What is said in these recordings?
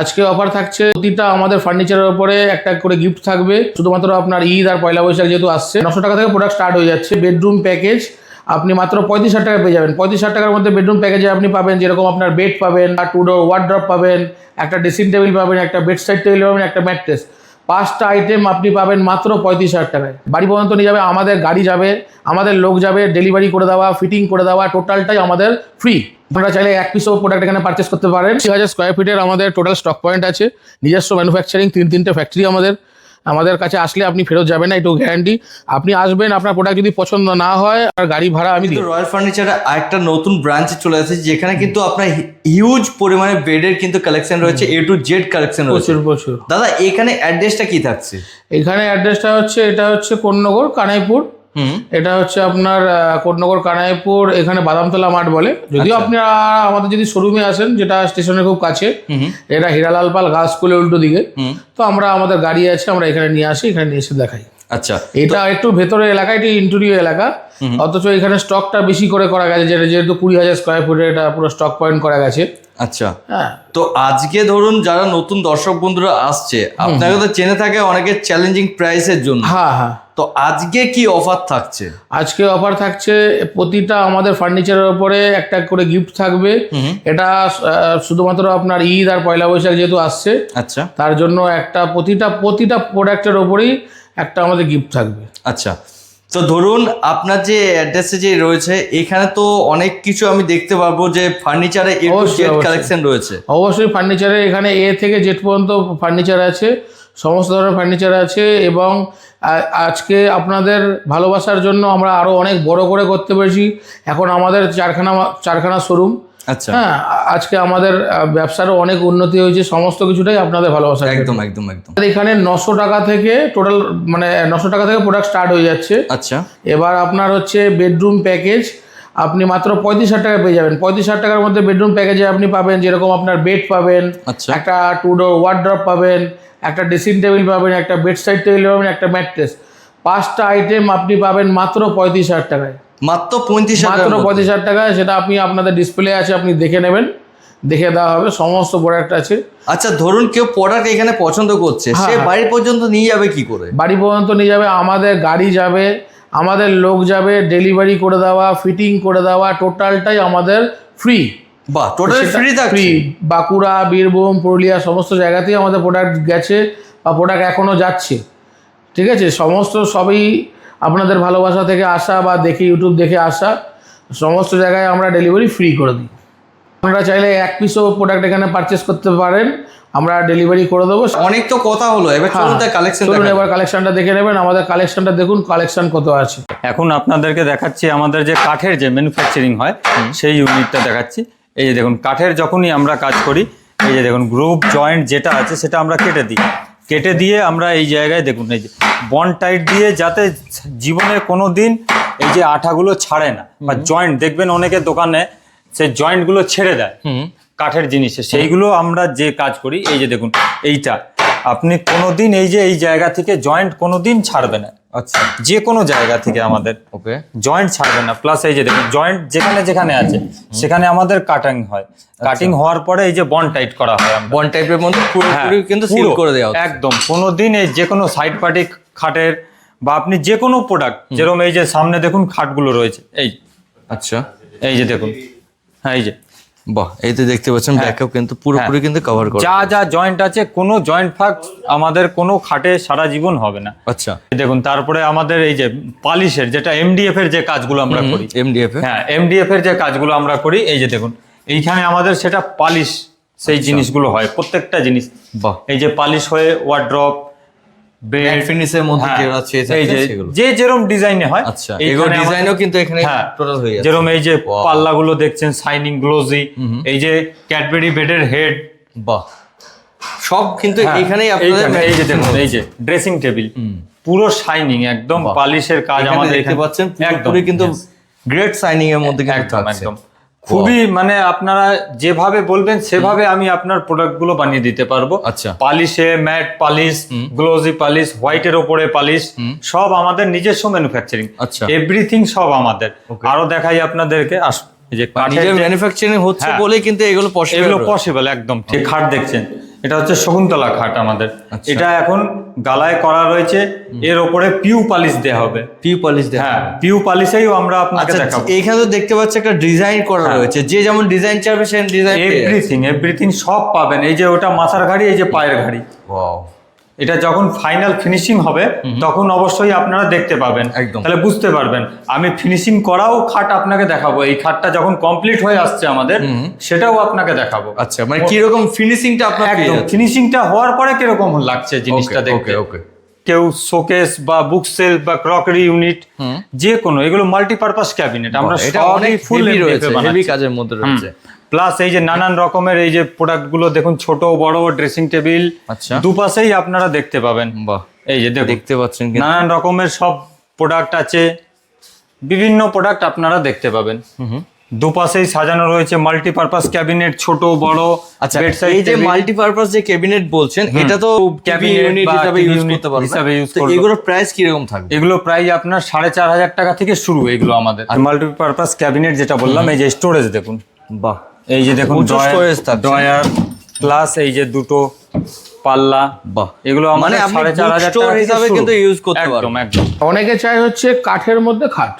আজকে অফার থাকছে, প্রতিটা আমাদের ফার্নিচারের উপরে একটা করে গিফট থাকবে। শুধুমাত্র আপনার ঈদ আর পয়লা বৈশাখ যেহেতু আসছে, নশো টাকা থেকে প্রোডাক্ট স্টার্ট হয়ে যাচ্ছে। বেডরুম প্যাকেজ আপনি মাত্র পঁয়ত্রিশ হাজার টাকা পেয়ে যাবেন। পঁয়ত্রিশ হাজার টাকার মধ্যে বেডরুম প্যাকেজে আপনি পাবেন, যেরকম আপনার বেড পাবেন আর টু ডোর ওয়ার্ড্রপ পাবেন, একটা ড্রেসিং টেবিল পাবেন, একটা বেড সাইড টেবিল পাবেন, একটা ম্যাট্রেস পাঁচটা আইটেম আপনি পাবেন মাত্র পঁয়ত্রিশ হাজার টাকায়। বাড়ি পর্যন্ত নিয়ে যাবে, আমাদের গাড়ি যাবে, আমাদের লোক যাবে ডেলিভারি করে দেওয়া ফিটিং করে দেওয়া টোটালটাই আমাদের ফ্রি আপনারা চাইলে এক পিসও প্রোডাক্ট এখানে পারচেস করতে পারেন। ছয় হাজার স্কোয়ার ফিটের আমাদের টোটাল স্টক পয়েন্ট আছে। নিজস্ব ম্যানুফ্যাকচারিং তিন তিনটে ফ্যাক্টরি আমাদের। আমাদের কাছে আসলে আপনি ফেরত যাবেন না একটু গ্যারান্টি আপনি আসবেন আপনার প্রোডাক্ট যদি পছন্দ না হয় আর গাড়ি ভাড়া আমি রয়্যাল ফার্নিচারে আরেকটা নতুন ব্রাঞ্চে চলে এসেছে যেখানে কিন্তু আপনার হিউজ পরিমাণে বেডের কিন্তু কালেকশন রয়েছে এ টু জেড কালেকশন রয়েছে। প্রচুর প্রচুর। দাদা এখানে অ্যাড্রেসটা কি থাকছে? এখানে অ্যাড্রেসটা হচ্ছে এটা হচ্ছে কোন্নগর কানাইপুর। এটা হচ্ছে আপনার কোটনগর কানাইপুর এখানে বাদামতলা মাঠ বলে। যদিও আপনারা আমাদের যদি শোরুমে আসেন যেটা স্টেশনের খুব কাছে এটা হিরালাল পাল গাছ স্কুলের উল্টো দিকে। তো আমরা আমাদের গাড়ি আছে আমরা এখানে নিয়ে আসি এখানে নিয়ে এসে দেখাই। আচ্ছা এটা একটু ভেতরে এলাকা এটি ইন্টেরিয়র এলাকা। অথচ এখানে স্টকটা বেশি করে করা গেছে যেটা যেহেতু কুড়ি হাজার স্কোয়ার ফুটে এটা পুরো স্টক পয়েন্ট করা গেছে। আচ্ছা হ্যাঁ। তো আজকে ধরুন যারা নতুন দর্শক বন্ধুরা আসছে আপনাকে তো চেনে থাকে অনেকে চ্যালেঞ্জিং প্রাইসের জন্য। হ্যাঁ হ্যাঁ। তো আজকে কি অফার থাকছে? আজকে অফার থাকছে প্রতিটা আমাদের ফার্নিচারের উপরে একটা করে গিফট থাকবে। এটা শুধুমাত্র আপনার ঈদ আর পয়লা বৈশাখ যেহেতু আসছে আচ্ছা। তার জন্য একটা প্রতিটা প্রতিটা প্রোডাক্টের ওপরেই একটা আমাদের গিফট থাকবে। আচ্ছা তো ধরুন আপনার যে অ্যাড্রেসে যে রয়েছে এখানে তো অনেক কিছু আমি দেখতে পারব যে ফার্নিচারে। কালেকশন রয়েছে। অবশ্যই ফার্নিচারে এখানে এ থেকে জেড পর্যন্ত ফার্নিচার আছে সমস্ত ধরনের ফার্নিচার আছে এবং আজকে আপনাদের ভালোবাসার জন্য আমরা আরও অনেক বড় করে করতে পেরেছি। এখন আমাদের চারখানা চারখানা শোরুম আচ্ছা। হ্যাঁ আজকে আমাদের ব্যবসারও অনেক উন্নতি হয়েছে সমস্ত কিছুটাই আপনাদের ভালোবাসা একদম একদম একদম। এখানে নশো টাকা থেকে টোটাল মানে নশো টাকা থেকে প্রোডাক্ট স্টার্ট হয়ে যাচ্ছে। আচ্ছা। এবার আপনার হচ্ছে বেডরুম প্যাকেজ আপনি মাত্র পঁয়ত্রিশ হাজার টাকা পেয়ে যাবেন। পঁয়ত্রিশ হাজার টাকার মধ্যে বেডরুম প্যাকেজে আপনি পাবেন যেরকম আপনার বেড পাবেন আচ্ছা। একটা টু ডোর ওয়ার্ড্রপ পাবেন একটা ড্রেসিং টেবিল পাবেন একটা বেড সাইড টেবিল পাবেন একটা ম্যাট্রেস পাঁচটা আইটেম আপনি পাবেন মাত্র পঁয়ত্রিশ হাজার টাকায়। মাত্র পঁয়ত্রিশ মাত্র পঁয়ত্রিশ হাজার টাকায় সেটা আপনি আপনাদের ডিসপ্লে আছে আপনি দেখে নেবেন। দেখে দেওয়া হবে সমস্ত প্রোডাক্ট আছে। আচ্ছা ধরুন কেউ প্রোডাক্ট এখানে পছন্দ করছে সে হ্যাঁ। বাড়ি পর্যন্ত নিয়ে যাবে কি করে? বাড়ি পর্যন্ত নিয়ে যাবে আমাদের গাড়ি যাবে আমাদের লোক যাবে ডেলিভারি করে দেওয়া ফিটিং করে দেওয়া টোটালটাই আমাদের ফ্রি বাহ total free free Bankura Birbhum Purulia সমস্ত জায়গাতেই আমাদের প্রোডাক্ট গেছে বা প্রোডাক্ট এখনও যাচ্ছে। ঠিক আছে সমস্ত সবই আপনাদের ভালোবাসা থেকে আসা বা দেখে ইউটিউব দেখে আসা সমস্ত জায়গায় আমরা ডেলিভারি ফ্রি করে দিই। আপনারা চাইলে এক পিসও প্রোডাক্ট এখানে পারচেস করতে পারেন আমরা ডেলিভারি করে দেবো। অনেক তো কথা হলো এবার চলুন কালেকশন হ্যাঁ। চলুন এবার কালেকশনটা দেখে নেবেন আমাদের কালেকশনটা দেখুন কালেকশন কত আছে। এখন আপনাদেরকে দেখাচ্ছি আমাদের যে কাঠের যে ম্যানুফ্যাকচারিং হয় সেই ইউনিটটা দেখাচ্ছি। এই যে দেখুন কাঠের যখনই আমরা কাজ করি এই যে দেখুন গ্রুপ জয়েন্ট যেটা আছে সেটা আমরা কেটে দিই। কেটে দিয়ে আমরা এই জায়গায় দেখুন এই যে বন টাইট দিয়ে যাতে জীবনে কোনো দিন এই যে আঠাগুলো ছাড়ে না বা জয়েন্ট দেখবেন অনেকে দোকানে সেই জয়েন্টগুলো ছেড়ে দেয় কাঠের জিনিসে সেইগুলো আমরা যে কাজ করি এই যে দেখুন এইটা আপনি কোনো দিন এই যে এই জায়গা থেকে জয়েন্ট কোনো দিন ছাড়বে না। আচ্ছা যে কোনো জায়গা থেকে আমাদের ওকে জয়েন্ট ছাড়বে না প্লাস এই যে দেখুন জয়েন্ট যেখানে যেখানে আছে সেখানে আমাদের কাটিং হয়। কাটিং হওয়ার পরে এই যে বন টাইট করা হয়। বন টাইপের মধ্যে পুরোপুরি হ্যাঁ, কিন্তু সিল করে দেওয়া। একদম কোনোদিন এই যে কোনো সাইড পার্টি খাটের বা আপনি যে কোনো প্রোডাক্ট যেরকম এই যে সামনে দেখুন খাটগুলো রয়েছে এই। আচ্ছা। এই যে দেখুন হ্যাঁ এই যে। বাহ এই তো দেখতে পাচ্ছেন ব্যাকআপ কিন্তু পুরোপুরি কিন্তু কভার করে যা যা জয়েন্ট আছে কোনো জয়েন্ট ফাঁক আমাদের কোনো খাটে সারা জীবন হবে না। আচ্ছা। দেখুন তারপরে আমাদের এই যে পালিশের যেটা এমডিএফ এর যে কাজগুলো আমরা করি। এমডিএফ হ্যাঁ এমডিএফ এর যে কাজগুলো আমরা করি এই যে দেখুন এইখানে আমাদের সেটা পালিশ সেই জিনিসগুলো হয় প্রত্যেকটা জিনিস। বাহ। এই যে পালিশ হয়ে ওয়ার্ড্রপ বেড ফিনিশের মধ্যে যেগুলো চেয়ে হ্যাঁ। এই যে যেরকম ডিজাইনে হয় আচ্ছা এগুলো ডিজাইনও কিন্তু এখানে হ্যাঁ টোটাল হয়ে যাচ্ছে। যেরকম এই যে পাল্লাগুলো দেখছেন শাইনিং গ্লোজি এই যে ক্যাডবেরি বেডের হেড বাহ। সব কিন্তু হ্যাঁ, এখানেই আপনাদের এই যে দেখুন এই যে ড্রেসিং টেবিল পুরো শাইনিং একদম পালিশের কাজ আমাদের দেখতে পাচ্ছেন কিন্তু গ্রেট সাইনিং এর মধ্যে কিন্তু একদম। খুবই মানে আপনারা যেভাবে বলবেন সেভাবে আমি আপনার প্রোডাক্টগুলো বানিয়ে দিতে পারব। আচ্ছা। পালিশে ম্যাট পালিশ গ্লোজি পালিশ হোয়াইটের ওপরে পালিশ সব আমাদের নিজস্ব ম্যানুফ্যাকচারিং আচ্ছা। এভরিথিং সব আমাদের। আরও দেখাই আপনাদেরকে আস যে ম্যানুফ্যাকচারিং হচ্ছে বলে বলেই কিন্তু এগুলো পসিবল এগুলো পসিবল একদম। ঠিক খাট দেখছেন। এটা হচ্ছে শকুন্তলা খাট আমাদের। আচ্ছা। এটা এখন গালায় করা রয়েছে। এর ওপরে পিউ পালিশ দেওয়া হবে। পিউ পালিশ দেখা হ্যাঁ পিউ পালিশেই আমরা আপনাকে আচ্ছা দেখাবো। এখানে তো দেখতে পাচ্ছি একটা ডিজাইন করা হ্যাঁ। রয়েছে। যে যেমন ডিজাইন চাইবে সেই ডিজাইন এভরিথিং এভরিথিং সব পাবেন। এই যে ওটা মাথার ঘাড়ি এই যে পায়ের ঘাড়ি। এটা যখন ফাইনাল ফিনিশিং হবে তখন অবশ্যই আপনারা দেখতে পাবেন। একদম। তাহলে বুঝতে পারবেন। আমি ফিনিশিং করাও খাট আপনাকে দেখাবো। এই খাটটা যখন কমপ্লিট হয়ে আসছে আমাদের সেটাও আপনাকে দেখাবো। আচ্ছা মানে কীরকম ফিনিশিংটা আপনার একদম। ফিনিশিংটা হওয়ার পরে কীরকম লাগছে জিনিসটা দেখতে? okay. কেউ শোকেস বা বুক সেল বা ক্রকারি ইউনিট যে কোনো এগুলো মাল্টিপারপাস ক্যাবিনেট আমরা সবই অনেক ফুল হেভি কাজের মধ্যে রয়েছে। প্লাস এই যে নানান রকমের এই যে প্রোডাক্টগুলো দেখুন ছোট বড় ড্রেসিং টেবিল আচ্ছা। দুপাশেই আপনারা দেখতে পাবেন। বাহ এই যে দেখতে পাচ্ছেন নানান রকমের সব প্রোডাক্ট আছে। বিভিন্ন প্রোডাক্ট আপনারা দেখতে পাবেন। দুপাশেই সাজানো রয়েছে মাল্টিপারপাস ক্যাবিনেট ছোট বড় আচ্ছা এই যে মাল্টিপারপাস যে ক্যাবিনেট বলছেন এটা তো ক্যাবিনেট হিসাবে ইউজ করতে পারবে হিসাবে এগুলোর প্রাইস কীরকম থাকবে? এগুলো প্রায় আপনার সাড়ে চার হাজার টাকা থেকে শুরু এগুলো আমাদের। মাল্টিপারপাস ক্যাবিনেট যেটা বললাম এই যে স্টোরেজ দেখুন। বাহ। এই যে দেখুন প্রচুর ড্রয়ার প্লাস এই যে দুটো পাল্লা। এগুলো মানে আপনি হিসাবে কিন্তু use করতে একদম পারবেন। একদম। অনেকে চাই হচ্ছে কাঠের মধ্যে খাট।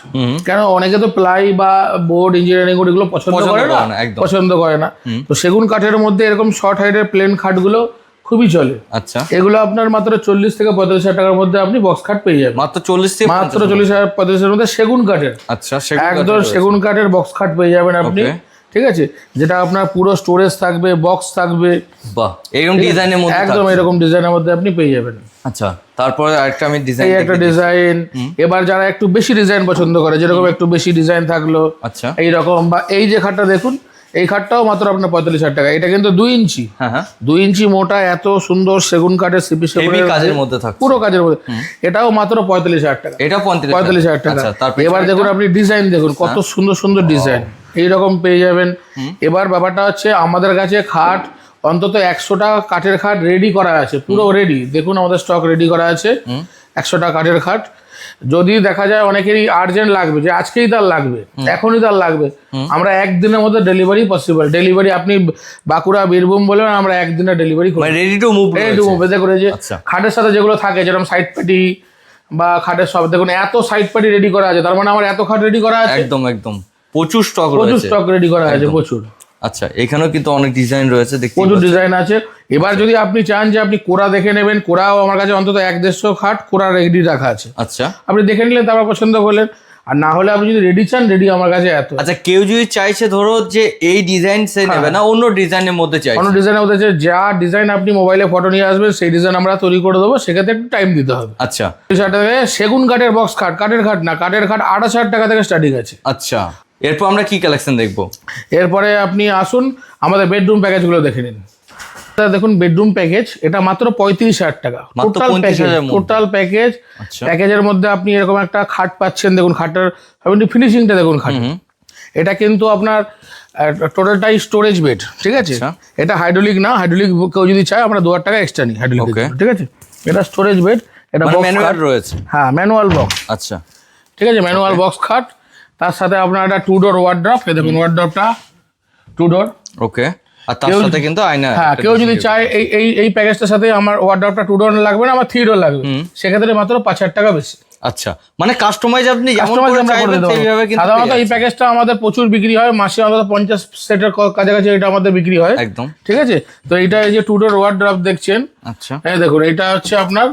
কেন? অনেকে তো প্লাই বা বোর্ড ইঞ্জিনিয়ারিং বোর্ড এগুলো পছন্দ করে না পছন্দ করে না। তো সেগুন কাঠের মধ্যে এরকম শর্ট হাইটের প্লেন খাটগুলো খুবই চলে। আচ্ছা। এগুলো আপনার মাত্র চল্লিশ থেকে পঁয়তাল্লিশ হাজার টাকার মধ্যে আপনি বক্স খাট পেয়ে যাবেন। মাত্র চল্লিশ থেকে মাত্র চল্লিশ হাজার পঁয়তাল্লিশ মধ্যে সেগুন কাঠের। আচ্ছা একদম সেগুন কাঠের বক্স খাট পেয়ে যাবেন আপনি. ঠিক আছে? যেটা আপনার পুরো স্টোরেজ থাকবে বক্স থাকবে। বাহ এরকম ডিজাইনের মধ্যে একদম এরকম ডিজাইনের মধ্যে আপনি পেয়ে যাবেন। আচ্ছা তারপরে আরেকটা আমি ডিজাইন একটা ডিজাইন এবার যারা একটু বেশি ডিজাইন পছন্দ করে যেরকম একটু বেশি ডিজাইন থাকল আচ্ছা। এই রকম বা এই যে খাটটা দেখুন এই খাটটাও মাত্র আপনার পঁয়তাল্লিশ হাজার টাকা। এটা কিন্তু দুই ইঞ্চি। হ্যাঁ হ্যাঁ। দুই ইঞ্চি মোটা এত সুন্দর সেগুন কাঠের সিপি হেভি কাজের মধ্যে থাকছে। পুরো কাজের মধ্যে। এটাও মাত্র পঁয়তাল্লিশ হাজার টাকা। এটা পঁয়তাল্লিশ হাজার টাকা। আচ্ছা তারপর এবার দেখুন আপনি ডিজাইন দেখুন কত সুন্দর সুন্দর ডিজাইন এইরকম পেয়ে যাবেন। এবার ব্যাপারটা হচ্ছে আমাদের কাছে খাট অন্তত একশোটা কাঠের খাট রেডি করা আছে পুরো রেডি দেখুন আমাদের স্টক রেডি করা আছে একশোটা কাঠের খাট। যদি দেখা যায় অনেকেরই আর্জেন্ট লাগবে যে আজকেই তার লাগবে এখনই তার লাগবে আমরা একদিনের মধ্যে ডেলিভারি পসিবল ডেলিভারি আপনি বাঁকুড়া বীরভূম বলেন আমরা একদিনে ডেলিভারি করি রেডি টু মুভ একটু বেঁধে করে যে আচ্ছা। খাটের সাথে যেগুলো থাকে যেরকম সাইড পেটি বা খাটের সব দেখুন এত সাইড পেটি রেডি করা আছে তার মানে আমার এত খাট রেডি করা আছে। একদম একদম। প্রচুর স্টক প্রচুর স্টক রেডি করা আছে প্রচুর। আচ্ছা এখানেও কিন্তু অনেক ডিজাইন রয়েছে দেখতে প্রচুর ডিজাইন আছে। এবার যদি আপনি চান যে আপনি কোরা দেখে নেবেন কোরাও আমার কাছে অন্তত এক দেড়শো খাট কোরা রেডি রাখা আছে। আচ্ছা। আপনি দেখে নিলেন তারপর পছন্দ করলেন। আর না হলে আপনি যদি রেডি চান রেডি আমার কাছে এত। আচ্ছা কেউ যদি চাইছে ধরো যে এই ডিজাইন সে নেবে না অন্য ডিজাইনের মধ্যে চাইছে। অন্য ডিজাইনের মধ্যে যে যা ডিজাইন আপনি মোবাইলে ফটো নিয়ে আসবেন সেই ডিজাইন আমরা তৈরি করে দেবো সেক্ষেত্রে একটু টাইম দিতে হবে। আচ্ছা। সেগুন কাঠের বক্স খাট কাঠের খাট না কাঠের খাট আঠাশ হাজার টাকা থেকে স্টার্টিং আছে। আচ্ছা। এরপর আমরা কি কালেকশন দেখব? এরপরে আপনি আসুন আমাদের বেডরুম প্যাকেজগুলো দেখে নিন। দেখুন বেডরুম প্যাকেজ এটা মাত্র পঁয়ত্রিশ হাজার টাকা। Total package total package. প্যাকেজের মধ্যে। আপনি এরকম একটা খাট পাচ্ছেন দেখুন খাটটার আপনি ফিনিশিংটা দেখুন খাট। এটা কিন্তু আপনার টোটালটাই স্টোরেজ বেড ঠিক আছে? আচ্ছা। এটা হাইড্রোলিক না হাইড্রোলিক কেউ যদি চায় আমরা দু হাজার টাকা এক্সট্রা নিই হাইড্রোলিক ঠিক আছে? এটা স্টোরেজ বেড এটা ম্যানুয়াল রয়েছে। হ্যাঁ ম্যানুয়াল বক্স আচ্ছা। ঠিক আছে ম্যানুয়াল বক্স খাট তার সাথে আপনার একটা টু ডোর ওয়ার্ড্রপ এই দেখুন ওয়ার্ড্রপটা টু ডোর ওকে আর তার সাথে কিন্তু আয়না হ্যাঁ কেউ যদি চায় এই এই এই প্যাকেজটার সাথে আমার ওয়ার্ড্রপটা টু ডোর লাগবে না আমার থ্রি ডোর লাগবে। সেক্ষেত্রে মাত্র পাঁচ হাজার টাকা বেশি। আচ্ছা। মানে কাস্টমাইজ আপনি কাস্টমাইজ আমরা করে। কিন্তু সাধারণত এই প্যাকেজটা আমাদের প্রচুর বিক্রি হয় মাসে অন্তত পঞ্চাশ সেটের কাছাকাছি এটা আমাদের বিক্রি হয়। একদম। ঠিক আছে? তো এটা এই যে টু ডোর ওয়ার্ড্রপ দেখছেন। আচ্ছা। এই দেখুন এটা হচ্ছে আপনার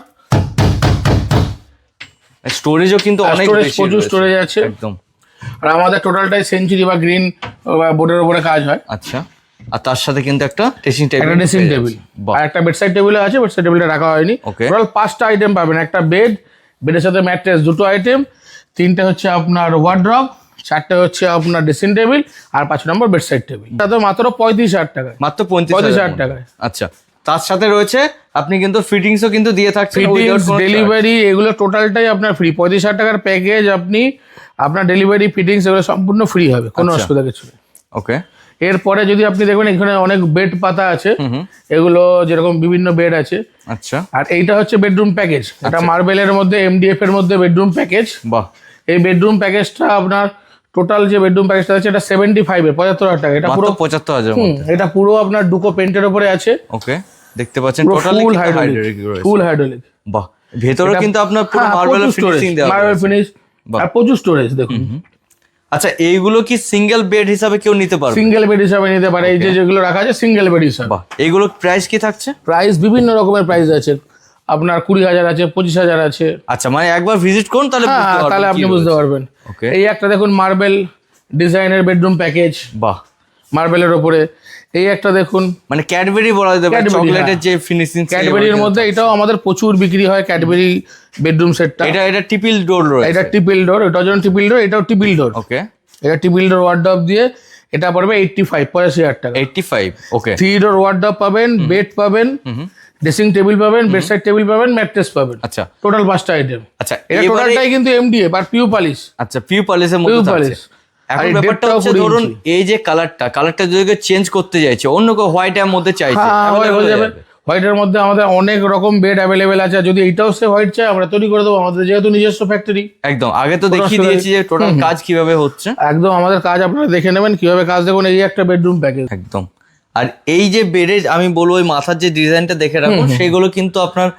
স্টোরেজও কিন্তু অনেক স্টোরেজ প্রচুর স্টোরেজ আছে। একদম। আর আমাদের টোটালটাই সেঞ্চুরি বা গ্রিন বোর্ডের উপরে কাজ হয়। আচ্ছা। আর তার সাথে কিন্তু একটা ড্রেসিং টেবিল একটা ড্রেসিং টেবিল আর একটা বেডসাইড টেবিল আছে বেডসাইড টেবিলটা রাখা হয়নি. টোটাল পাঁচটা আইটেম পাবেন। একটা বেড বেডের সাথে ম্যাট্রেস দুটো আইটেম তিনটে হচ্ছে আপনার ওয়ার্ড্রপ চারটে হচ্ছে আপনার ড্রেসিং টেবিল আর পাঁচ নম্বর বেডসাইড টেবিল এটা তো মাত্র পঁয়ত্রিশ হাজার টাকায়। মাত্র পঁয়ত্রিশ হাজার টাকায়। আচ্ছা। তার সাথে রয়েছে আপনি কিন্তু ফিটিংসও কিন্তু দিয়ে থাকছেন ডেলিভারি এগুলো টোটালটাই আপনার ফ্রি পঁয়ত্রিশ হাজার টাকার প্যাকেজ আপনি আপনার ডেলিভারি ফিটিংস এগুলো সম্পূর্ণ ফ্রি হবে কোনো আচ্ছা। অসুবিধা কিছু নেই। ওকে এরপরে যদি আপনি দেখবেন এখানে অনেক বেড পাতা আছে। এগুলো যেরকম বিভিন্ন বেড আছে। আচ্ছা। আর এইটা হচ্ছে বেডরুম প্যাকেজ এটা মার্বেলের মধ্যে এমডিএফ এর মধ্যে বেডরুম প্যাকেজ বাহ। এই বেডরুম প্যাকেজটা আপনার টোটাল যে বেডরুম প্যাকেজটা আছে এটা সেভেন্টি ফাইভ এর পঁচাত্তর হাজার টাকা। এটা পুরো পঁচাত্তর হাজার এটা পুরো আপনার ডুকো পেন্টের উপরে আছে। ওকে দেখতে পাচ্ছেন totally full hydraulic full hydraulic বাহ ভেতরে কিন্তু আপনার পুরো হ্যাঁ, মার্বেল ফিনিশিং দেওয়া মার্বেল ফিনিশ বাহ। আর প্রচুর স্টোরেজ দেখুন। আচ্ছা এইগুলো কি সিঙ্গেল বেড হিসাবে কেউ নিতে পারবে? সিঙ্গেল বেড হিসাবে নিতে পারে। এই যে যেগুলো রাখা আছে সিঙ্গেল বেড হিসাবে। বাহ এইগুলো প্রাইস কি থাকছে? প্রাইস বিভিন্ন রকমের প্রাইস আছে। আপনার কুড়ি হাজার আছে পঁচিশ হাজার আছে। আচ্ছা মানে একবার ভিজিট করুন তাহলে হ্যাঁ তাহলে আপনি বুঝতে পারবেন। ওকে এই একটা দেখুন মার্বেল ডিজাইনের বেডরুম প্যাকেজ বাহ মার্বেলের ওপরে এই একটা দেখুন। মানে ক্যাডবেরি বলা যেতে পারে চকলেটের হ্যাঁ। যে ফিনিশিং ক্যাডবেরির মধ্যে এটাও আমাদের প্রচুর বিক্রি হয় ক্যাডবেরি বেডরুম সেটটা এটা এটা টিপিল ডোর রয়েছে। এটা টিপিল ডোর এটাও যেমন টিপিল ডোর এটাও টিপিল ডোর ওকে এটা টিপিল ডোর ওয়ার্ডব দিয়ে এটা পড়বে এইটটি ফাইভ পঁচাশি হাজার টাকা। 85 ওকে থ্রি ডোর ওয়ার্ডব পাবেন বেড পাবেন ড্রেসিং টেবিল পাবেন বেড সাইড টেবিল পাবেন ম্যাট্রেস পাবেন। আচ্ছা। টোটাল পাঁচটা আইটেম আচ্ছা এটা টোটালটাই কিন্তু এমডিএ আর পিউ পালিশ আচ্ছা পিউ পলিশের মধ্যে। আর এখন ব্যাপারটা হচ্ছে ধরুন এই যে কালারটা কালারটা যদি চেঞ্জ করতে চাইছে অন্য কেউ হোয়াইট এর মধ্যে চাইছে হ্যাঁ হয়ে যাবে। হোয়াইটের মধ্যে আমাদের অনেক রকম বেড অ্যাভেলেবেল আছে যদি এটাও সে হোয়াইট চাই আমরা তৈরি করে দেবো। আমাদের যেহেতু নিজস্ব ফ্যাক্টরি একদম আগে তো দেখিয়ে দিয়েছি যে টোটাল কাজ কীভাবে হচ্ছে। একদম আমাদের কাজ আপনারা দেখে নেবেন কীভাবে কাজ দেখুন এই একটা বেডরুম প্যাকেজ একদম। আর এই যে বেডের আমি বলব ওই মাথার যে ডিজাইনটা দেখে রাখুন সেগুলো কিন্তু আপনার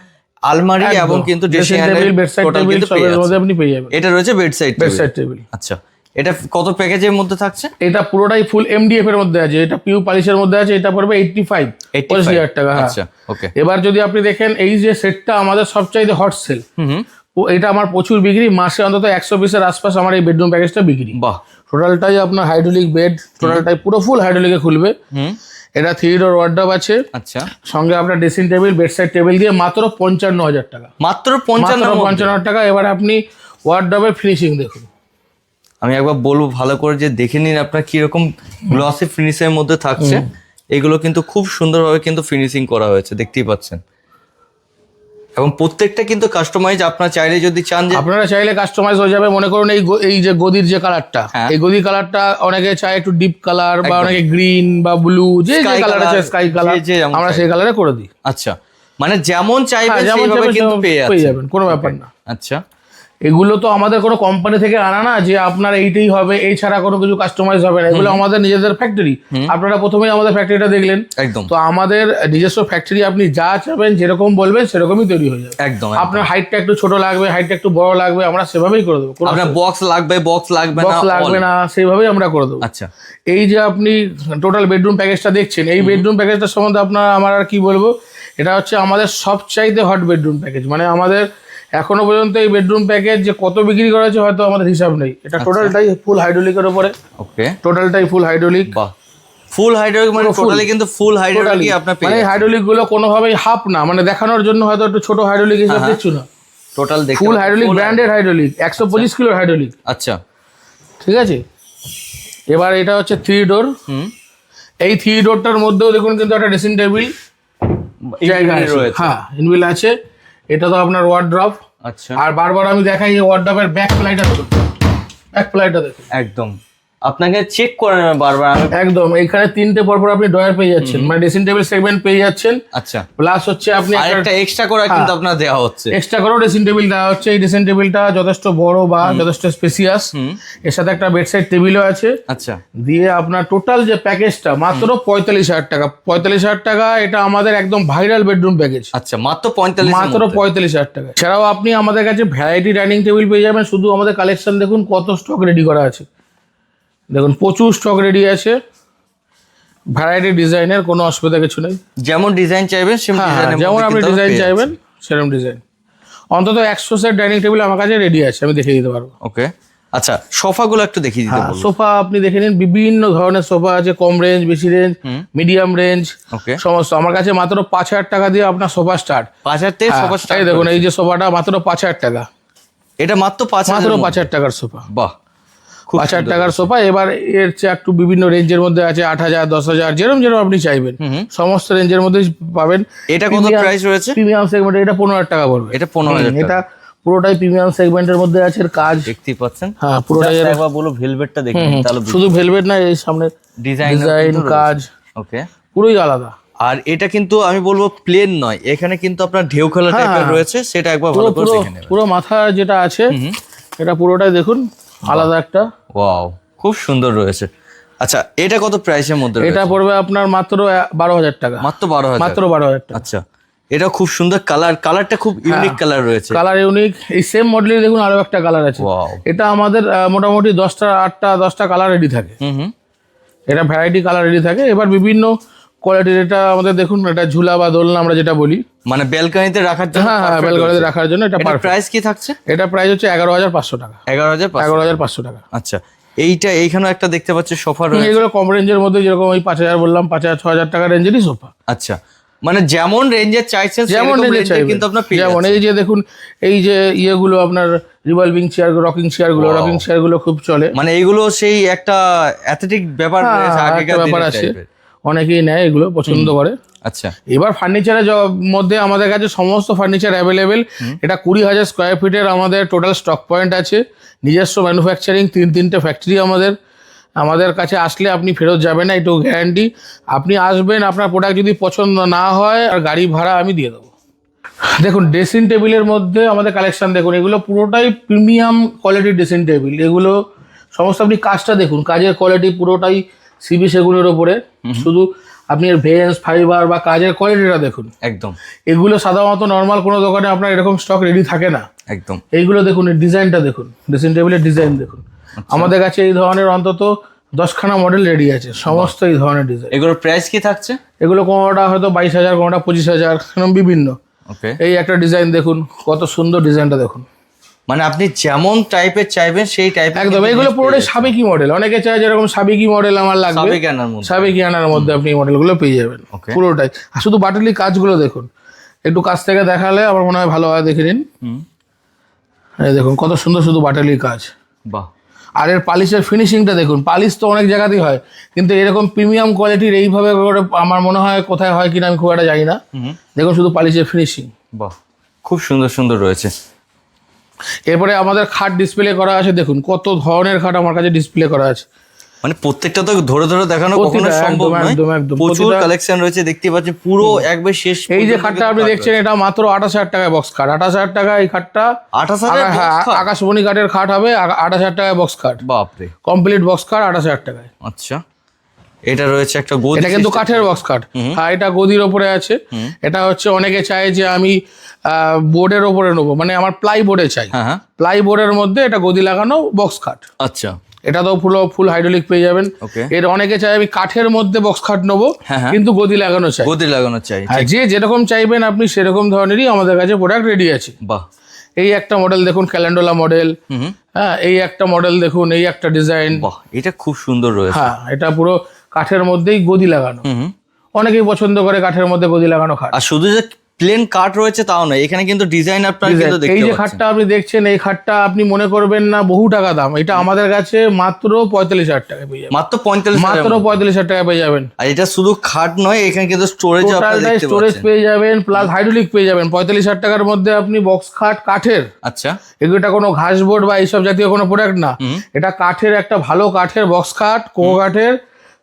আলমারি এবং কিন্তু dressing table bed side total table সবের মধ্যে আপনি পেয়ে যাবেন। এটা রয়েছে বেড সাইড সাইড টেবিল আচ্ছা। এটা কত প্যাকেজের মধ্যে থাকছে? এটা পুরোটাই ফুল এমডিএফ এর মধ্যে আছে। এটা পিউ পলিশের মধ্যে আছে এটা পড়বে এইটটি ফাইভ 85 পঁচিশ হাজার টাকা হ্যাঁ। আচ্ছা ওকে এবার যদি আপনি দেখেন এই যে সেটটা আমাদের সবচাইতে হট সেল হুম এটা আমার প্রচুর বিক্রি মাসে অন্তত একশো পিসের আশপাশ আমার এই বেডরুম প্যাকেজটা বিক্রি। বাহ। টোটালটাই আপনার হাইড্রোলিক বেড টোটালটাই পুরো ফুল হাইড্রোলিকে খুলবে। হুম। এটা থ্রি ডোর ওয়ার্ডব আছে। আচ্ছা। সঙ্গে আপনার dressing table bed side table দিয়ে মাত্র পঞ্চান্ন হাজার টাকা। মাত্র পঞ্চান্ন পঞ্চান্ন হাজার টাকা। এবার আপনি ওয়ার্ডবের ফিনিশিং দেখুন। আমি একবার বলব ভালো করে যে দেখে নিন আপনার কীরকম গ্লসি ফিনিশের মধ্যে থাকছে। এগুলো কিন্তু খুব সুন্দরভাবে কিন্তু ফিনিশিং করা হয়েছে দেখতেই পাচ্ছেন। এবং প্রত্যেকটা কিন্তু কাস্টমাইজ আপনার চাইলে যদি চান যে আপনারা চাইলে কাস্টমাইজ হয়ে যাবে। মনে করুন এই এই যে গদির যে কালারটা হ্যাঁ। এই গদির কালারটা অনেকে চায় একটু ডিপ কালার বা অনেকে গ্রিন বা ব্লু যে যে কালার আছে স্কাই কালার আমরা সেই কালারে করে দিই। আচ্ছা। মানে যেমন হ্যাঁ চাইবেন যেমন কিন্তু পেয়ে যাবেন কোনো ব্যাপার না। আচ্ছা। এগুলো তো আমাদের কোনো কোম্পানি থেকে আনা না যে আপনার এইটাই হবে এই ছাড়া কোনো কিছু কাস্টমাইজ হবে না। এগুলো আমাদের নিজেদের ফ্যাক্টরি আপনারা প্রথমেই আমাদের ফ্যাক্টরিটা দেখলেন। একদম। তো আমাদের নিজস্ব ফ্যাক্টরি আপনি যা চাবেন যেরকম বলবেন সেরকমই তৈরি হয়ে যাবে। একদম আপনার হাইটটা একটু ছোট লাগবে হাইটটা একটু বড় লাগবে আমরা সেভাবেই করে দেবো আপনার বক্স লাগবে বক্স লাগবে বক্স লাগবে না সেইভাবেই আমরা করে দেবো। আচ্ছা। এই যে আপনি টোটাল বেডরুম প্যাকেজটা দেখছেন এই বেডরুম প্যাকেজটা সম্বন্ধে আপনার আমার আর কি বলব? এটা হচ্ছে আমাদের সবচাইতে হট বেডরুম প্যাকেজ মানে আমাদের এখনও পর্যন্ত এই বেডরুম প্যাকেজ যে কত বিক্রি করা হয়েছে হয়তো আমাদের হিসাব নেই। এটা টোটালটাই ফুল হাইড্রোলিকের উপরে। ওকে টোটালটাই ফুল হাইড্রোলিক বাহ। ফুল হাইড্রোলিক মানে টোটালি কিন্তু ফুল হাইড্রোলিকই আপনার মানে পেয়ে হাইড্রোলিকগুলো কোনোভাবেই হাফ না মানে দেখানোর জন্য হয়তো একটু ছোট হাইড্রোলিক হ্যাঁ, হিসাব দেখছ না? টোটাল দেখতে ফুল হাইড্রোলিক ব্র্যান্ডেড হাইড্রোলিক একশো পঁচিশ কিলো হাইড্রোলিক আচ্ছা। ঠিক আছে? এবার এটা হচ্ছে থ্রি ডোর হুম। এই থ্রি ডোরটার মধ্যেও দেখুন কিন্তু একটা ড্রেসিং টেবিল জায়গা হ্যাঁ ইনবিল আছে। এটা তো আপনার ওয়ার্ড্রপ আচ্ছা। আর বারবার আমি দেখাই এই ওয়ার্ড্রপের ব্যাক প্লাইটা দেখুন। ব্যাক প্লাইটা দেখুন। একদম। আপনাকে চেক করে নেবেন বারবার একদম এখানে তিনটে পরপর আপনি ডয়ার পেয়ে যাচ্ছেন মানে ড্রেসিং টেবিল সেগমেন্ট পেয়ে যাচ্ছেন। আচ্ছা। প্লাস হচ্ছে আপনি একটা এক্সট্রা করে হ্যাঁ। কিন্তু আপনার দেওয়া হচ্ছে। এক্সট্রা করেও ড্রেসিং টেবিল দেওয়া হচ্ছে। এই ড্রেসিং টেবিলটা যথেষ্ট বড় বা যথেষ্ট স্পেসিয়াস এর সাথে একটা বেডসাইড টেবিলও আছে। আচ্ছা। দিয়ে আপনার টোটাল যে প্যাকেজটা মাত্র পঁয়তাল্লিশ হাজার টাকা। পঁয়তাল্লিশ হাজার টাকা এটা আমাদের একদম ভাইরাল বেডরুম প্যাকেজ আচ্ছা মাত্র পঁয়তাল্লিশ মাত্র পঁয়তাল্লিশ হাজার টাকা। এছাড়াও আপনি আমাদের কাছে ভ্যারাইটি ডাইনিং টেবিল পেয়ে যাবেন। শুধু আমাদের কালেকশন দেখুন কত স্টক রেডি করা আছে। দেখুন প্রচুর স্টক রেডি আছে। ভ্যারাইটি ডিজাইনের কোনো অসুবিধা কিছু নেই। যেমন ডিজাইন চাইবেন হ্যাঁ হ্যাঁ, যেমন আপনি ডিজাইন চাইবেন সেরকম ডিজাইন অন্তত একশো সেট ডাইনিং টেবিল আমার কাছে রেডি আছে আমি দেখিয়ে দিতে পারব। ওকে আচ্ছা সোফাগুলো একটু দেখিয়ে দিতে বলুন। সোফা আপনি দেখে নিন বিভিন্ন ধরনের সোফা আছে কম রেঞ্জ বেশি রেঞ্জ মিডিয়াম রেঞ্জ ওকে সমস্ত। আমার কাছে মাত্র পাঁচ হাজার টাকা দিয়ে আপনার সোফা স্টার্ট পাঁচ হাজার থেকে সোফা এই দেখুন এই যে সোফাটা মাত্র পাঁচ হাজার টাকা। এটা মাত্র পাঁচ মাত্র পাঁচ হাজার টাকার সোফা। বাহ। হাজার টাকার সোফা এবার এর চেয়ে একটু বিভিন্ন রেঞ্জের মধ্যে আছে আট হাজার দশ হাজার যেরকম যেরকম আপনি চাইবেন। সমস্ত রেঞ্জের মধ্যে পাবেন। এটা কত প্রাইস রয়েছে? প্রিমিয়াম সেগমেন্ট এটা পনেরো হাজার টাকা পড়বে। এটা পনেরো হাজার এটা পুরোটাই প্রিমিয়াম সেগমেন্টের মধ্যে আছে এর কাজ দেখতেই পাচ্ছেন। হ্যাঁ পুরোটাই একবার বলো ভেলভেটটা দেখুন তাহলে শুধু ভেলভেট না এই সামনে ডিজাইন ডিজাইন কাজ। ওকে পুরোই আলাদা। আর এটা কিন্তু আমি বলব প্লেন নয়। এখানে কিন্তু আপনার ঢেউ খেলা টাইপের রয়েছে সেটা একবার ভালো করে দেখে নেবেন। পুরো মাথা যেটা আছে এটা পুরোটাই দেখুন। আলাদা একটা। ওয়াও খুব সুন্দর রয়েছে। আচ্ছা এটা কত প্রাইসের মধ্যে এটা পড়বে আপনার মাত্র বারো হাজার টাকা। মাত্র বারো হাজার। মাত্র বারো হাজার টাকা। আচ্ছা এটা খুব সুন্দর কালার কালারটা খুব ইউনিক কালার রয়েছে। কালার ইউনিক এই সেম মডেলের দেখুন আরও একটা কালার আছে. এটা আমাদের মোটামুটি দশটা আটটা দশটা কালার রেডি থাকে। হুম হুম। এটা ভ্যারাইটি কালার রেডি থাকে। এবার বিভিন্ন কোয়ালিটির এটা আমাদের দেখুন এটা ঝুলা বা দোলনা আমরা যেটা বলি। মানে ব্যালকনিতে রাখার জন্য হ্যাঁ হ্যাঁ রয়েছে। রাখার জন্য এটা প্রাইস কি থাকছে? এটা প্রাইস হচ্ছে এগারো হাজার পাঁচশো টাকা। এগারো হাজার এগারো হাজার পাঁচশো টাকা। আচ্ছা এইটা এইখানেও একটা দেখতে পাচ্ছি সোফা রয়েছে। এগুলো কম রেঞ্জের মধ্যে যেরকম ওই পাঁচ হাজার বললাম পাঁচ হাজার ছ হাজার টাকা রেঞ্জেরই সোফা আচ্ছা মানে যেমন রেঞ্জের চাইছেন যেমন রেঞ্জের চাইবেন। কিন্তু আপনার যেমন এই যে দেখুন এই যে ইয়েগুলো আপনার রিভলভিং চেয়ার রকিং চেয়ারগুলো রকিং চেয়ারগুলো খুব চলে। মানে এইগুলো সেই একটা অ্যাথলেটিক ব্যাপার হ্যাঁ, ব্যাপার আছে। অনেকেই নেয় এগুলো পছন্দ করে। আচ্ছা। এবার ফার্নিচারের মধ্যে আমাদের কাছে সমস্ত ফার্নিচার অ্যাভেলেবেল এটা কুড়ি হাজার স্কোয়ার ফিটের আমাদের টোটাল স্টক পয়েন্ট আছে। নিজস্ব ম্যানুফ্যাকচারিং তিন তিনটে ফ্যাক্টরি আমাদের। আমাদের কাছে আসলে আপনি ফেরত যাবেন না এটু গ্যারান্টি আপনি আসবেন আপনার প্রোডাক্ট যদি পছন্দ না হয় আর গাড়ি ভাড়া আমি দিয়ে দেবো। দেখুন ড্রেসিং টেবিলের মধ্যে আমাদের কালেকশন দেখুন এগুলো পুরোটাই প্রিমিয়াম কোয়ালিটির ড্রেসিং টেবিল এগুলো সমস্ত আপনি কাজটা দেখুন কাজের কোয়ালিটি পুরোটাই সিবি সেগুলোর ওপরে শুধু আপনি এর ভেন্স ফাইবার বা কাজের কোয়ালিটিটা দেখুন। একদম। এগুলো সাধারণত নর্মাল কোনো দোকানে আপনার এরকম স্টক রেডি থাকে না। একদম। এইগুলো দেখুন এর ডিজাইনটা দেখুন ড্রেসিং টেবিলের ডিজাইন দেখুন। আমাদের কাছে এই ধরনের অন্তত দশখানা মডেল রেডি আছে সমস্ত এই ধরনের ডিজাইন এগুলোর প্রাইস কি থাকছে? এগুলো কোনোটা হয়তো বাইশ হাজার কোনোটা পঁচিশ হাজার বিভিন্ন। ওকে এই একটা ডিজাইন দেখুন কত সুন্দর ডিজাইনটা দেখুন। মানে আপনি যেমন টাইপের চাইবেন সেই টাইপের একদম এগুলো পুরোটাই সাবেকি মডেল অনেকে চায় যেরকম সাবেকি মডেল আমার লাগবে। সাবেক আনার মধ্যে। সাবেকি আনার মধ্যে আপনি এই মডেলগুলো পেয়ে যাবেন। পুরোটাই। আর শুধু বাটালি কাজগুলো দেখুন। একটু কাছ থেকে দেখালে আমার মনে হয় ভালো হয় দেখে নিন। হুম। এই দেখুন কত সুন্দর শুধু বাটালি কাজ। বাহ। আর এর পালিশের ফিনিশিংটা দেখুন। পালিশ তো অনেক জায়গাতেই হয় কিন্তু এরকম প্রিমিয়াম কোয়ালিটির এইভাবে আমার মনে হয় কোথায় হয় কিনা আমি খুব একটা জানি না। দেখুন শুধু পালিশের ফিনিশিং বাহ। খুব সুন্দর সুন্দর রয়েছে। এরপরে আমাদের খাট ডিসপ্লে করা আছে দেখুন কত ধরনের খাট আমার কাছে ডিসপ্লে করা আছে। মানে প্রত্যেকটা তো ধরে ধরে দেখানো কখনো সম্ভব নয়। প্রচুর কালেকশন রয়েছে দেখতে পাচ্ছি পুরো একবার শেষ এই যে খাটটা আপনি দেখছেন এটা মাত্র আঠাশ হাজার টাকায় বক্স খাট। আঠাশ হাজার টাকা এই খাটটা আঠাশ হাজার? আকাশমণি কাঠের খাট হবে আঠাশ হাজার টাকায় বক্স খাট। বাপরে। কমপ্লিট বক্স খাট আঠাশ হাজার টাকায়। আচ্ছা। এটা রয়েছে একটা গদি এটা কিন্তু কাঠের বক্স কাঠ আর এটা গদির ওপরে আছে। এটা হচ্ছে অনেকে চায় যে আমি বোর্ডের ওপরে নেব। মানে আমার প্লাই বোর্ডে চাই। হ্যাঁ হ্যাঁ। প্লাই বোর্ডের মধ্যে এটা গদি লাগানো বক্স কাঠ আচ্ছা। এটা তো ফুল ফুল হাইড্রোলিক পেয়ে যাবেন. এর অনেকে চায় আমি কাঠের মধ্যে বক্স খাট নেব হ্যাঁ, হ্যাঁ। কিন্তু গদি লাগানো চাই। গদি লাগানো চাই যে যেরকম চাইবেন আপনি সেরকম ধরনেরই আমাদের কাছে প্রোডাক্ট রেডি আছে। বাহ। এই একটা মডেল দেখুন ক্যালেন্ডোলা মডেল হ্যাঁ এই একটা মডেল দেখুন এই একটা ডিজাইন বাহ এটা খুব সুন্দর রয়েছে। হ্যাঁ এটা পুরো কাঠের মধ্যেই গদি লাগানো। অনেকেই পছন্দ করে কাঠের মধ্যে গদি লাগানো খাট আর শুধু যে প্লেন কাট রয়েছে তাও নয় এখানে কিন্তু ডিজাইন আপনার কিন্তু এই যে খাটটা আপনি দেখছেন এই খাটটা আপনি মনে করবেন না বহু টাকা দাম। এটা আমাদের কাছে মাত্র পঁয়তাল্লিশ হাজার টাকা পেয়ে যাবেন। মাত্র পঁয়তাল্লিশ মাত্র পঁয়তাল্লিশ হাজার টাকা পেয়ে যাবেন। আর এটা শুধু খাট নয় এখানে কিন্তু স্টোরেজ স্টোরেজ পেয়ে যাবেন প্লাস হাইড্রোলিক পেয়ে যাবেন। পঁয়তাল্লিশ হাজার টাকার মধ্যে আপনি বক্স খাট কাঠের। আচ্ছা। এগুলোটা কোনো ঘাস বোর্ড বা এইসব জাতীয় কোনো প্রোডাক্ট না। এটা কাঠের একটা ভালো কাঠের বক্স খাট কোকো কাঠের।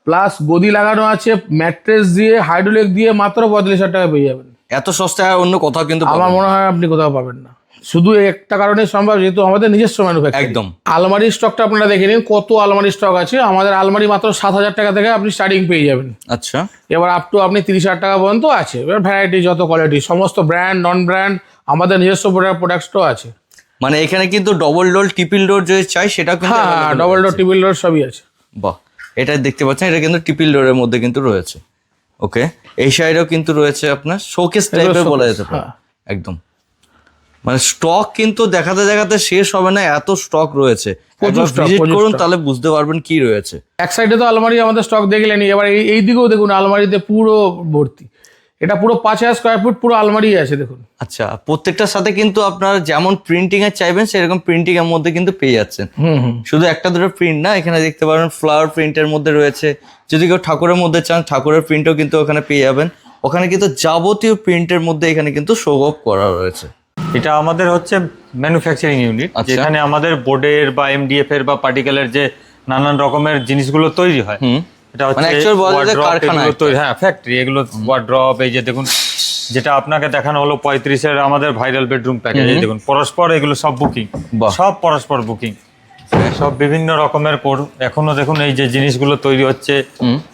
প্লাস গদি লাগানো আছে ম্যাট্রেস দিয়ে হাইড্রোলিক দিয়ে মাত্র পঁয়তাল্লিশ হাজার টাকা পেয়ে যাবেন। এত সস্তায় অন্য কোথাও কিন্তু আমার মনে হয় আপনি কোথাও পাবেন না। শুধু একটা কারণে সম্ভব যেহেতু আমাদের নিজস্ব ম্যানুফ্যাকচার একদম। আলমারির স্টকটা আপনারা দেখে নিন কত আলমারি স্টক আছে। আমাদের আলমারি মাত্র সাত হাজার টাকা থেকে আপনি স্টার্টিং পেয়ে যাবেন। আচ্ছা। এবার আপ টু আপনি তিরিশ হাজার টাকা পর্যন্ত আছে। এবার ভ্যারাইটি যত কোয়ালিটি সমস্ত ব্র্যান্ড নন ব্র্যান্ড আমাদের নিজস্ব প্রোডাক্ট প্রোডাক্টসও আছে। মানে এখানে কিন্তু ডবল ডোর ট্রিপল ডোর যে চাই সেটা হ্যাঁ ডবল ডোর। টিবিল ডোর সবই আছে। বাহ। এটা দেখতে পাচ্ছেন এটা কিন্তু টিপিল ডোরের মধ্যে কিন্তু রয়েছে। ওকে? এই সাইডেও কিন্তু রয়েছে আপনার শোকেস টাইপের বলা যেতে পারে। হ্যাঁ। একদম। মানে স্টক কিন্তু দেখাতে দেখাতে শেষ হবে না এত স্টক রয়েছে। ভিজিট করুন তাহলে বুঝতে পারবেন কি রয়েছে। এক সাইডে তো আলমারি আমাদের স্টক দেখলেনি এবার এই দিকেও দেখুন আলমারিতে পুরো ভর্তি। এটা পুরো পাঁচ হাজার স্কোয়ার ফুট পুরো আলমারি আছে দেখুন। আচ্ছা প্রত্যেকটার সাথে কিন্তু আপনারা যেমন প্রিন্টিং এর চাইবেন সেরকম প্রিন্টিং এর মধ্যে কিন্তু পেয়ে যাচ্ছেন। হুম হুম। শুধু একটা দুটো প্রিন্ট না এখানে দেখতে পারেন ফ্লাওয়ার প্রিন্টের মধ্যে রয়েছে। যদি কেউ ঠাকুরের মধ্যে চান ঠাকুরের প্রিন্টও কিন্তু ওখানে পেয়ে যাবেন। ওখানে কিন্তু যাবতীয় প্রিন্টের মধ্যে এখানে কিন্তু শো অফ করা রয়েছে। এটা আমাদের হচ্ছে ম্যানুফ্যাকচারিং ইউনিট আচ্ছা। যেখানে আমাদের বোর্ডের বা এমডিএফ এর বা পার্টিকেলের যে নানান রকমের জিনিসগুলো তৈরি হয়। হুম। এটা হচ্ছে মানে কারখানা হ্যাঁ ফ্যাক্টরি এগুলো ওয়ার্ড্রপ এই যে দেখুন যেটা আপনাকে দেখানো হলো পঁয়ত্রিশের আমাদের ভাইরাল বেডরুম প্যাকেজ দেখুন পরস্পর এগুলো সব বুকিং সব পরস্পর বুকিং সব বিভিন্ন রকমের এখনও দেখুন এই যে জিনিসগুলো তৈরি হচ্ছে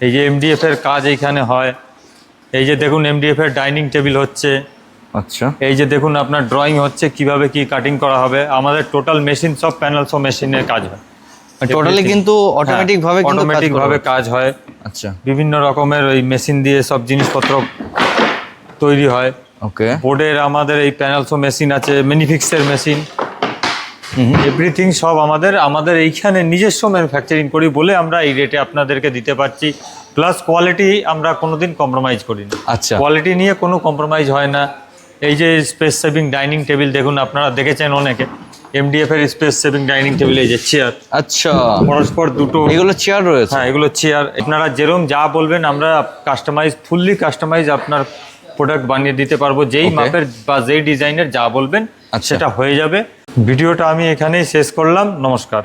এই যে এমডিএফ এর কাজ এইখানে হয়। এই যে দেখুন এমডিএফ এর ডাইনিং টেবিল হচ্ছে। আচ্ছা। এই যে দেখুন আপনার ড্রয়িং হচ্ছে কীভাবে কি কাটিং করা হবে। আমাদের টোটাল মেশিন সব প্যানেল সব মেশিনের কাজ হয়। টোটালি কিন্তু অটোমেটিক ভাবে কিন্তু কাজ অটোমেটিক ভাবে কাজ হয়। আচ্ছা। বিভিন্ন রকমের ওই মেশিন দিয়ে সব জিনিসপত্র তৈরি হয়। ওকে বোর্ডের আমাদের এই প্যানেলসও মেশিন আছে ম্যানিফিক্সের মেশিন এভরিথিং সব আমাদের আমাদের এইখানে নিজস্ব ম্যানুফ্যাকচারিং করি বলে আমরা এই রেটে আপনাদেরকে দিতে পারছি। প্লাস কোয়ালিটি আমরা কোনোদিন কম্প্রোমাইজ করি না। আচ্ছা। কোয়ালিটি নিয়ে কোনো কম্প্রোমাইজ হয় না। এই যে স্পেস সেভিং ডাইনিং টেবিল দেখুন আপনারা দেখেছেন অনেকে। এমডিএফ এর স্পেস সেভিং ডাইনিং টেবিল এই যে চেয়ার আচ্ছা। পরস্পর দুটো এগুলো চেয়ার রয়েছে? হ্যাঁ এগুলো চেয়ার আপনারা যেরকম যা বলবেন আমরা কাস্টমাইজ ফুললি কাস্টমাইজ আপনার প্রোডাক্ট বানিয়ে দিতে পারব। যেই মাপের বা যেই ডিজাইনের যা বলবেন আচ্ছা। সেটা হয়ে যাবে। ভিডিওটা আমি এখানেই শেষ করলাম। নমস্কার।